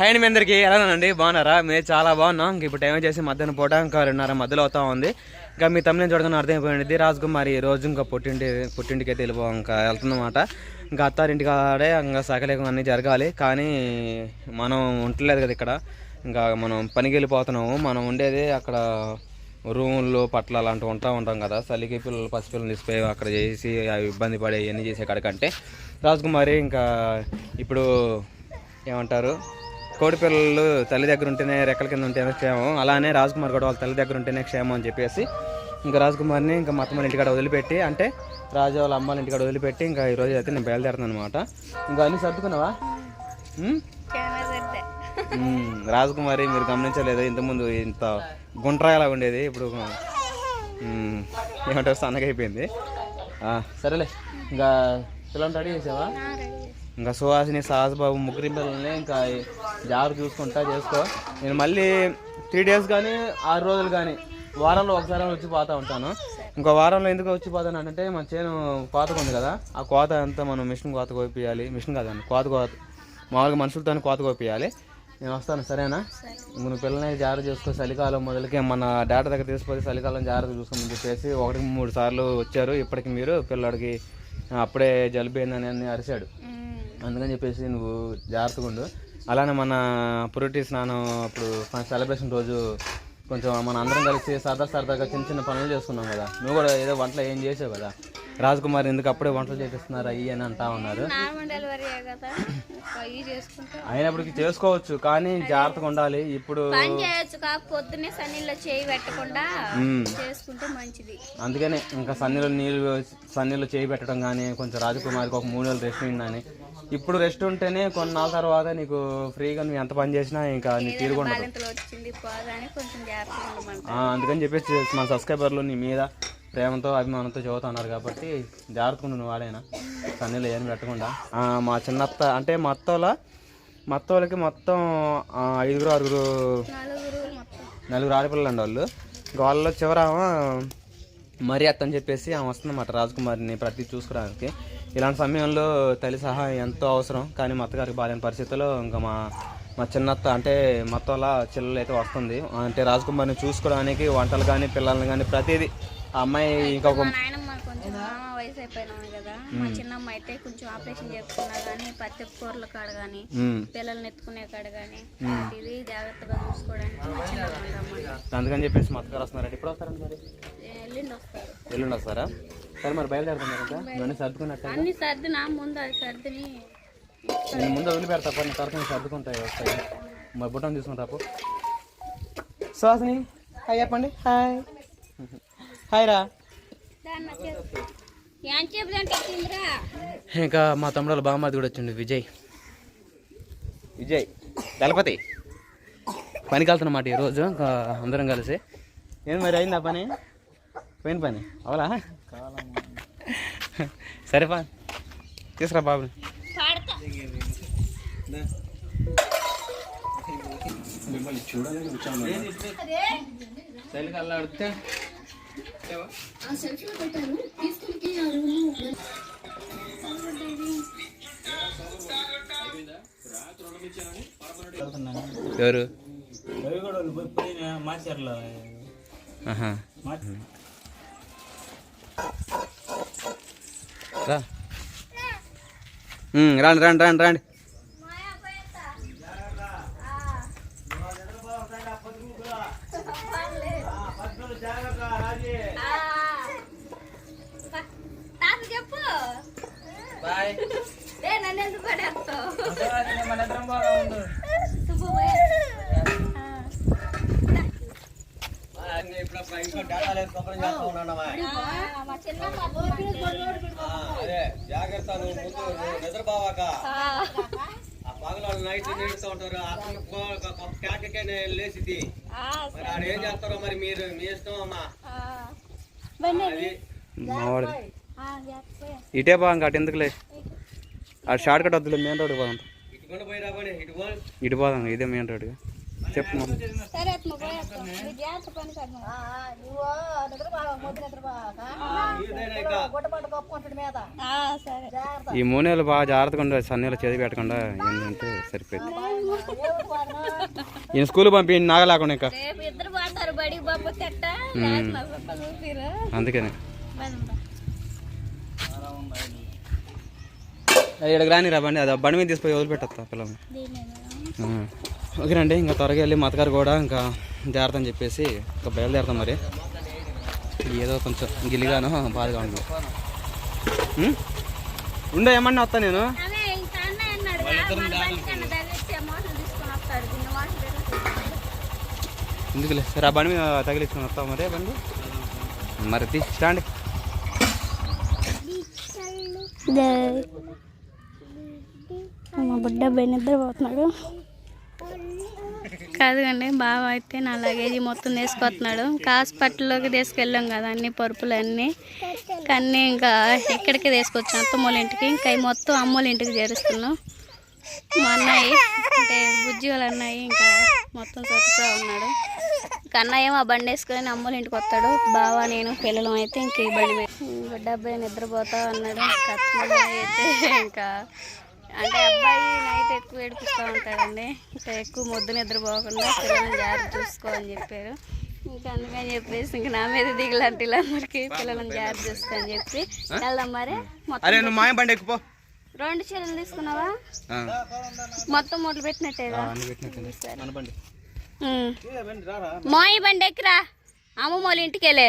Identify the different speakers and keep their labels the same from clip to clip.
Speaker 1: Hind మీ అందరికీ. ఎలానండి బాగున్నారా? మేము చాలా బాగున్నాం. ఇంక ఇప్పుడు టైం చేసి మధ్యాహ్నం పూట ఇంకా రెండున్నర మధ్యలో అవుతా ఉంది. ఇంకా మీ తమ్ముని చూడగానే అర్థమైపోయింది. రాజకుమారి ఈ రోజు ఇంకా పుట్టింటి పుట్టింటికి అయితే వెళ్ళిపో ఇంకా వెళ్తుందన్నమాట. ఇంకా అత్తారింటి కాడే ఇంకా సకలేకం అన్నీ జరగాలి. కానీ మనం ఉండలేదు కదా ఇక్కడ. ఇంకా మనం పనికి వెళ్ళిపోతున్నాము. మనం ఉండేది అక్కడ రూముల్లో పట్ల అలాంటివి ఉంటా ఉంటాం కదా. చలికి పిల్లలు పసిపిల్లలు తీసిపోయి అక్కడ చేసి అవి ఇబ్బంది పడే ఇవన్నీ చేసే కాడికంటే రాజకుమారి ఇంకా ఇప్పుడు ఏమంటారు? కోడి పిల్లలు తల్లి దగ్గర ఉంటేనే రెక్కల కింద ఉంటేనే క్షేమం. అలానే రాజకుమార్ కూడా వాళ్ళ తల్లి దగ్గర ఉంటేనే క్షేమం అని చెప్పేసి ఇంకా రాజకుమార్ని ఇంకా వాళ్ళ ఇంటికాడ వదిలిపెట్టి అంటే రాజు వాళ్ళ అమ్మాళ్ళ ఇంటికాడ వదిలిపెట్టి ఇంకా ఈ రోజు అయితే నేను బయలుదేరుతాను అనమాట ఇంకా అన్నీ సర్దుకున్నావా? రాజకుమారి మీరు గమనించలేదు ఇంతకుముందు ఇంత గుండ్రాయలా ఉండేది ఇప్పుడు ఏమంటారు సన్నగా అయిపోయింది. సరేలే ఇంకా పిల్లలు రెడీ చేసావా? ఇంకా సుహాసిని బాబు ముగ్గురి పిల్లల్ని ఇంకా జాగ్రత్త చూసుకుంటా చేసుకో. నేను మళ్ళీ త్రీ డేస్ కానీ ఆరు రోజులు కానీ వారంలో ఒకసారి వచ్చి పోతా ఉంటాను. ఇంకో వారంలో ఎందుకు వచ్చి పోతాను అంటే మన చేను కోతకు ఉంది కదా ఆ కోత అంతా మనం మిషన్ కోత కోపియాలి మిషన్ కాదండి కోత కోత మామూలుగా మనుషులతో కోత కోపియాలి నేను వస్తాను సరేనా? ఇంక నువ్వు పిల్లల్ని జాగ్రత్త చూసుకో. చలికాలం మొదలకే మన డాటా దగ్గర తీసుకుపోతే చలికాలం జాగ్రత్త చూసుకోమని చెప్పేసి ఒకటికి మూడు సార్లు వచ్చారు. ఇప్పటికి మీరు పిల్లడికి అప్పుడే జలుబు అయిందని అని అరిశాడు. అందుకని చెప్పేసి నువ్వు జాగ్రత్తగా ఉండు. అలానే మన పురుటి స్నానం అప్పుడు సెలబ్రేషన్ రోజు కొంచెం మన అందరం కలిసి సరదా సరదాగా చిన్న చిన్న పనులు చేసుకున్నాం కదా. నువ్వు కూడా ఏదో వంటలు ఏం చేసావు కదా? రాజకుమార్ ఎందుకు అప్పుడే వంటలు చేపిస్తున్నారు అయ్యి అని అంటా ఉన్నారు. అయినప్పటికీ చేసుకోవచ్చు కానీ జాగ్రత్తగా ఉండాలి. ఇప్పుడు
Speaker 2: సన్నీళ్ళలో చేయి పెట్టకుండా. చేసుకుంటే మంచిది.
Speaker 1: అందుకనే ఇంకా సన్నీలో నీళ్ళు సన్నీలో చేయి పెట్టడం కానీ కొంచెం రాజకుమారికి ఒక మూడు నెలలు రెస్ట్ కానీ ఇప్పుడు రెస్ట్ ఉంటేనే కొన్నాళ్ళ తర్వాత నీకు ఫ్రీగా నువ్వు ఎంత పని చేసినా ఇంకా నీ తీరుకుండదు అందుకని చెప్పేసి మన సబ్స్క్రైబర్లు నీ మీద ప్రేమతో అభిమానంతో చదువుతున్నారు కాబట్టి జాగ్రత్తగా నువ్వు వాడైనా సన్నీలు ఏం పెట్టకుండా. మా చిన్నత్త అంటే మా అత్తోల మా అత్తోళ్ళకి మొత్తం ఐదుగురు ఆరుగురు
Speaker 2: నలుగురు
Speaker 1: ఆడపిల్లలు అండి వాళ్ళు. ఇంకా వాళ్ళలో చివర ఆమె మరి అత్త అని చెప్పేసి ఆమె వస్తుందన్నమాట రాజకుమారిని ప్రతి చూసుకోవడానికి. ఇలాంటి సమయంలో తల్లి సహాయం ఎంతో అవసరం. కానీ మా అత్తగారికి బాగాలేని పరిస్థితుల్లో ఇంకా మా మా చిన్నత్త అంటే మొత్తంలా చెల్లెలు అయితే వస్తుంది. అంటే రాజకుమారిని చూసుకోవడానికి వంటలు కానీ పిల్లల్ని కానీ ప్రతిదీ ఆ అమ్మాయి ఇంకొక
Speaker 2: నాయనమ్మ కొంచెం వయసు అయిపోయినాము కదా. మా చిన్నమ్మ అయితే కొంచెం ఆపరేషన్ చేసుకున్నా కానీ పత్తి కూరల కాడ కానీ పిల్లల్ని ఎత్తుకునే కాడ కానీ ఇది జాగ్రత్తగా చూసుకోవడానికి మా చిన్నమ్మ రమ్మని
Speaker 1: అందుకని చెప్పేసి మా అత్తగారు వస్తున్నారండి ఇప్పుడు వస్తారండి మరి?
Speaker 2: ఎల్లుండి వస్తారు
Speaker 1: ఎల్లుండి వస్తారా సరే మరి బయలుదేరుతున్నారు కదా ఇవన్నీ సర్దుకున్నట్టు
Speaker 2: అన్ని సర్దిన? ముందు అది సర్దిని
Speaker 1: నేను ముందు వదిలిపెడతా పని తర్వాత నేను సర్దుకుంటాయి వస్తాయి. మరి బుట్టం తీసుకుంటా పో. సుహాసిని హాయ్ చెప్పండి. హాయ్. ఇంకా మా తమ్ముడు బామ్మది కూడా వచ్చిండు విజయ్. విజయ్ దళపతి. పనికి వెళ్తున్నమాట ఈరోజు ఇంకా అందరం కలిసి. ఏం మరి అయిందా పని? పోయిన పని. అవలా? సరే పా. తీసుకురా బాబుని
Speaker 2: పాడతా
Speaker 1: చలికి అల్లాడితే ఎవరు?
Speaker 3: మార్చారులా
Speaker 1: ఆహా. రా. ఉమ్, రండి రండి రండి రండి.
Speaker 2: తాత చెప్పు. ఏ నన్ను ఎందుకు పడేస్తావు సుబ్బు పోయి. ఆ, మా చిన్నమ్మ
Speaker 4: జాగ్రత్త నువ్వు ముందు నిద్రపోవాక.
Speaker 2: ఆ,
Speaker 4: ఆ పగలు నైట్ నిలుస్తూ ఉంటారు అతను క్యాటకే లేచిది ఏం చేస్తారో మరి మీరు మీ ఇష్టం అమ్మా.
Speaker 2: ఆ. బండి
Speaker 4: అది.
Speaker 1: మావాడు
Speaker 2: ఆ, చెప్పు.
Speaker 1: ఇటే బా ఇంకా అటు ఎందుకులే? అటు షార్ట్ కట్ వద్దులే మెయిన్ రోడ్ పోదాం.
Speaker 4: ఇటు
Speaker 1: పోదాం ఇదే మెయిన్ రోడ్ చెప్పు ఈ మూడు నెలలు బాగా జాగ్రత్తగా సన్నీళ్ళు చేతి పెట్టకుండా ఏంటంటే సరిపోయింది. ఈయన స్కూల్ పంపి నాగా లేకుండా ఇంకా. అందుకని. ఇక్కడికి రాని రా బండి అది బండి మీద తీసుకుపోయి వదిలిపెట్టా పిల్లల్ని. ఓకేనండి ఇంకా త్వరగా వెళ్ళి మతగారు కూడా ఇంకా జాగ్రత్త అని చెప్పేసి ఇంకా బయలుదేరుతాం మరి. ఏదో కొంచెం గిల్లిగాను బాధగా ఉంది? ఉండే ఏమన్నా వస్తా నేను? ఎందుకులే? సరే ఆ బండి మీద తగిలించుకొని వస్తాం మరి బండి? మరి తీ స్టాండ్
Speaker 2: మా బుడ్డ అబ్బాయి నిద్రపోతున్నాడు కాదుకండి బావ అయితే నా లగేజీ మొత్తం తీసుకొస్తున్నాడు. హాస్పిటల్లోకి తీసుకెళ్ళాం కదా అన్ని పరుపులు అన్నీ కానీ ఇంకా ఇక్కడికి తీసుకొచ్చాం అత్తమ్మోళ్ళ ఇంటికి. ఇంకా మొత్తం అమ్మోళ్ళ ఇంటికి చేరుస్తున్నాం. మా అన్నయ్య అంటే బుజ్జి వాళ్ళ అన్నయ్య ఇంకా మొత్తం చదువుతూ ఉన్నాడు. ఇంకా ఏమో మా బండి వేసుకొని అమ్మోళ్ళ ఇంటికి వస్తాడు. బావ నేను పిల్లలు అయితే ఇంక ఈ బండి మీద. బిడ్డ నిద్రపోతా ఉన్నాడు. ఇంకా అయితే ఇంకా అంటే అబ్బాయి నైట్ ఎక్కువ ఏడిపిస్తూ ఉంటాడండి. ఇంకా ఎక్కువ ముద్దు నిద్రపోకుండా పిల్లల్ని జాగ్రత్త చూసుకో అని చెప్పారు. ఇంకా అందుకని చెప్పేసి ఇంకా నా మీద దిగులంటే అందరికి పిల్లలను జాగ్రత్త చూసుకో అని చెప్పి వెళ్దాం మరి. మొత్తం
Speaker 1: మాయ బండి
Speaker 2: రెండు చీరలు తీసుకున్నావా? మొత్తం మొదలు పెట్టినట్టేగా?
Speaker 1: అన్ని పెట్టినట్టు మన బండి.
Speaker 2: మోయి బండి ఎక్కిరా. అమ్మమ్మ వాళ్ళ. ఇంటికి వెళ్ళే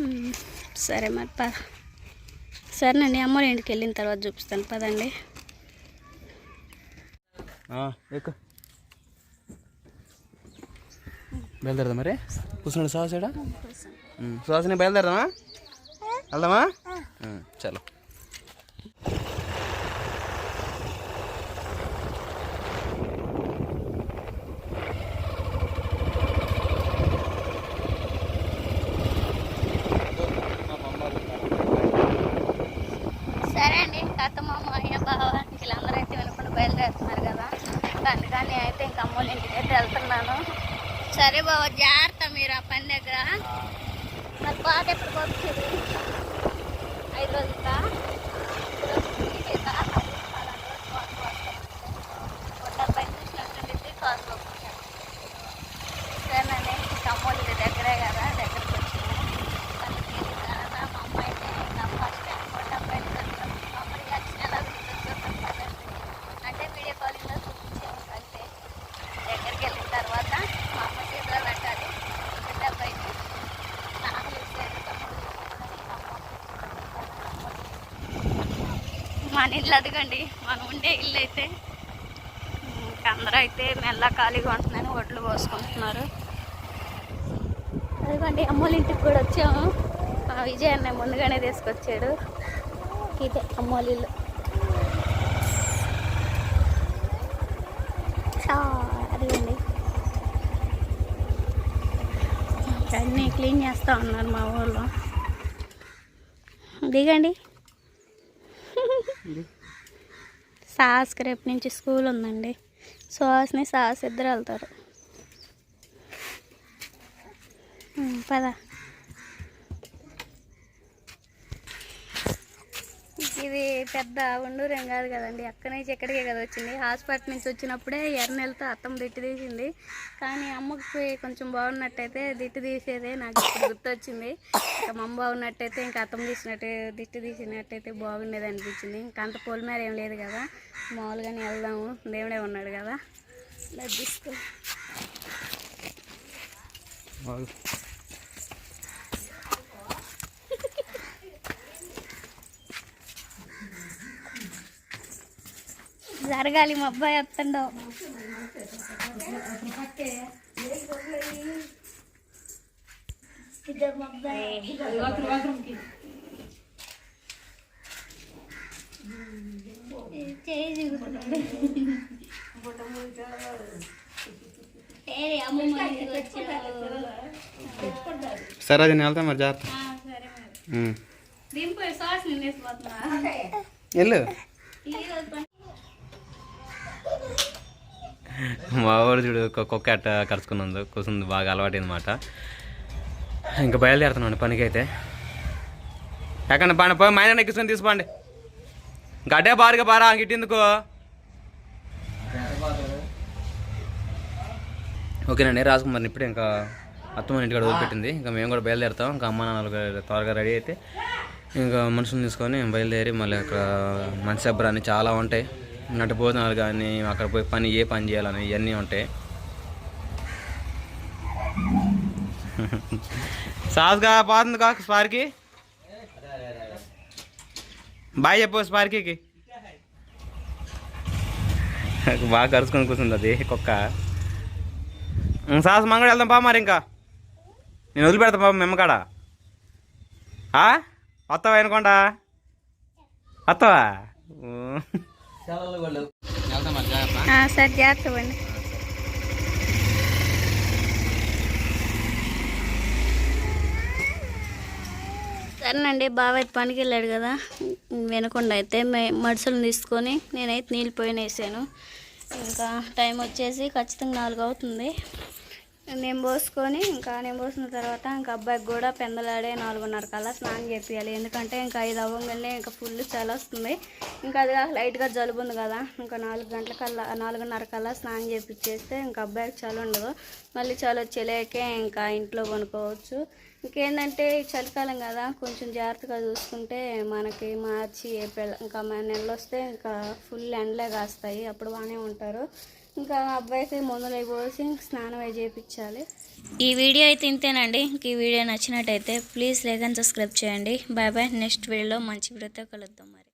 Speaker 2: ఉమ్, సరే మరి పద. సరేనండి అమ్మ వాళ్ళ ఇంటికి వెళ్ళిన తర్వాత చూపిస్తాను. పదండి.
Speaker 1: బయలుదేరదా మరి? కూర్చున్నాడు సాహసేడా సుహాసిని బయలుదేరదామా? వెళ్దామా? చలో
Speaker 2: సరే అండి అత్తమ్మ మాయ బావ వీళ్ళందరూ అయితే వినకుండా బయలుదేరుతున్నారు కదా అందుకని అయితే ఇంక అయితే వెళ్తున్నాను. సరే బావ జాగ్రత్త మీరు ఆ పని దగ్గర. మరి పాత ఎప్పుడు పంపించేది ఐదు రోజులకా? సరేనండి ఇంటి దగ్గరే కదా దగ్గరకు వచ్చింది వాళ్ళకి వెళ్ళిన తర్వాత మా అమ్మ అయితే ఇంకా ఫస్ట్ టైం కూడా బయట మామూలు రియాక్షన్ ఎలా చూపిస్తుంది అంటే వీడియో కాలింగ్లో చూపించాము అంతే దగ్గరికి వెళ్ళిన తర్వాత మా అమ్మ చేతిలో పెట్టాలి బిడ్డ బయట నాకు మన ఇల్లు అదిగండి మనం ఉండే ఇల్లు అయితే ఇంకా అందరూ అయితే మెల్ల ఖాళీగా ఉంటుందని ఒడ్లు పోసుకుంటున్నారు. అదిగోండి అమ్మోళ్ళ ఇంటికి కూడా వచ్చాము. మా విజయ్ అన్న ముందుగానే తీసుకొచ్చాడు. ఇదే అమ్మోళ్ళ ఇల్లు. అదిగండి. అన్నీ క్లీన్ చేస్తూ ఉన్నారు మా ఊళ్ళో దిగండి. సాస్కి రేపు నుంచి స్కూల్ ఉందండి. సుహాస్ని సాస్ ఇద్దరు వెళ్తారు. పదా. ఇది పెద్ద ఉండూరేం కాదు కదండి. అక్కడి నుంచి ఎక్కడికే కదా వచ్చింది. హాస్పిటల్ నుంచి వచ్చినప్పుడే ఎర్రనెలతో అత్తం దిట్టు తీసింది. కానీ అమ్మకి పోయి కొంచెం బాగున్నట్టయితే దిట్టు తీసేదే నాకు గుర్తొచ్చింది. ఇంకా మా అమ్మ బాగున్నట్టయితే ఇంకా అత్తం తీసినట్టు దిట్టు తీసినట్టయితే బాగుండేది అనిపించింది. ఇంకా అంత పొలిమేర ఏం లేదు కదా. మామూలుగానే వెళ్దాము. దేవుడే ఉన్నాడు కదా. తీసుకో జరగాలి మా అబ్బాయి వస్తుండో చేయి.
Speaker 1: సరే అది నేను వెళ్తాను మరి జాగ్రత్త
Speaker 2: ఆ, సరే మరి
Speaker 1: ఉం.
Speaker 2: దింపు సాస్ నిన్నేసిపోతున్నా
Speaker 1: వెళ్ళు మా వాడు చూడు కుక్క అట్ట కరుచుకున్నందు కూర్చుంది బాగా అలవాటు అనమాట ఇంకా బయలుదేరుతున్నాను పనికి అయితే ఎక్కడ పని పోయి మైన ఎక్కించుకొని తీసుకోండి. గడ్డే బారుగా బారా గిట్టేందుకు ఓకేనండి రాజకుమార్ని ఇప్పుడే ఇంకా అత్తమ్మ ఇంటికాడ వదిలిపెట్టింది. ఇంకా మేము కూడా బయలుదేరుతాం. ఇంకా అమ్మ నాన్నలు త్వరగా రెడీ అయితే ఇంకా మనుషులను తీసుకొని బయలుదేరి మళ్ళీ అక్కడ మంచి అబ్బరాన్ని చాలా ఉంటాయి. నటు భోజనాలు కానీ అక్కడ పోయి పని ఏ పని చేయాలని ఇవన్నీ ఉంటాయి. సాస్గా పోతుంది కాక స్పార్కి? బాయ్ చెప్పు స్పార్కీకి. బాగా కరుచుకొని కూర్చుంది అది కుక్క. సాస్ మంగడు వెళ్దాం పా మరి ఇంకా. నేను వదిలిపెడతా పాప మెమ్మకాడ వస్తావా అనుకోండా వస్తావా?
Speaker 2: సరే జాగ్రత్త అండి సరేనండి బావ అయితే పనికి వెళ్ళాడు కదా. వినకుండా అయితే మే మడుసులు తీసుకొని నేనైతే నీళ్ళు పోయిన వేసాను ఇంకా టైం వచ్చేసి ఖచ్చితంగా నాలుగు అవుతుంది. నేను పోసుకొని ఇంకా నేను పోసిన తర్వాత ఇంకా అబ్బాయికి కూడా పెందలాడే నాలుగున్నర కల్లా స్నానం చేపియాలి. ఎందుకంటే ఇంకా ఐదు అవ్వగానే ఇంకా ఫుల్ చలి వస్తుంది. ఇంకా అది కాక లైట్గా జలుబు ఉంది కదా ఇంకా నాలుగు గంటల కల్లా నాలుగున్నర కల్లా స్నానం చేపించేస్తే ఇంకా అబ్బాయికి చలి ఉండదు. మళ్ళీ చలి వచ్చేలేకే ఇంకా ఇంట్లో కొనుక్కోవచ్చు ఇంకేంటంటే చలికాలం కదా కొంచెం జాగ్రత్తగా చూసుకుంటే మనకి మార్చి ఏప్రిల్ ఇంకా మన నెలలు వస్తే ఇంకా ఫుల్ ఎండలే కాస్తాయి. అప్పుడు బాగానే ఉంటారు. ఇంకా మా అబ్బాయికి మందులు అయిపోసి స్నానం అయి చేయించాలి
Speaker 3: ఈ వీడియో అయితే ఇంతేనండి. ఇంక ఈ వీడియో నచ్చినట్టయితే ప్లీజ్ లైక్ అండ్ సబ్స్క్రైబ్ చేయండి. Bye bye. నెక్స్ట్ వీడియోలో మంచి వీడియోతో కలుద్దాం మరి.